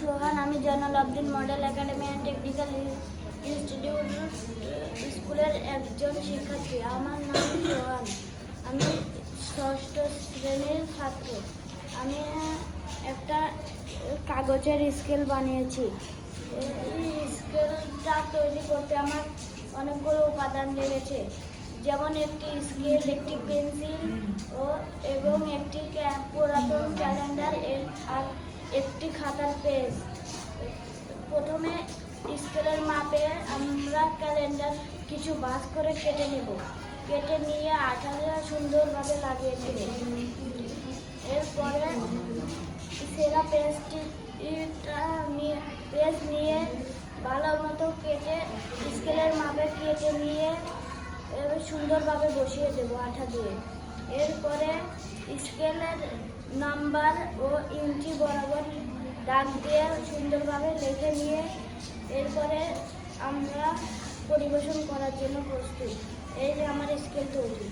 সোহান, আমি Zainal Abedin model academy and technical institute স্কুলের একজন শিক্ষার্থী। আমার নাম সোহান, আমি ষষ্ঠ শ্রেণির ছাত্র। আমি একটা কাগজের স্কেল বানিয়েছি। এই স্কেলটা তৈরি করতে আমার অনেকগুলো উপাদান লেগেছে। যেমন একটি স্কেল, একটি পেন্সিল ও এবং একটি পুরাতন ক্যালেন্ডার এর আর একটি খাতার পেজ। প্রথমে স্কেলের মাপে আমরা ক্যালেন্ডার কিছু বাস করে কেটে নেব। কেটে নিয়ে আঠালে সুন্দরভাবে লাগিয়ে দেব এরপরে সেরা পেজটি নিয়ে পেজ নিয়ে ভালো মতো কেটে স্কেলের মাপে কেটে নিয়ে সুন্দরভাবে বসিয়ে দেবো আঠা দিয়ে। এরপরে নাম্বার ও ইঞ্চি বরাবর দাগ দিয়ে সুন্দরভাবে লেখে নিয়ে এরপরে আমরা পরিবেশন করার জন্য প্রস্তুত। এই যে আমার স্কেল তৈরি।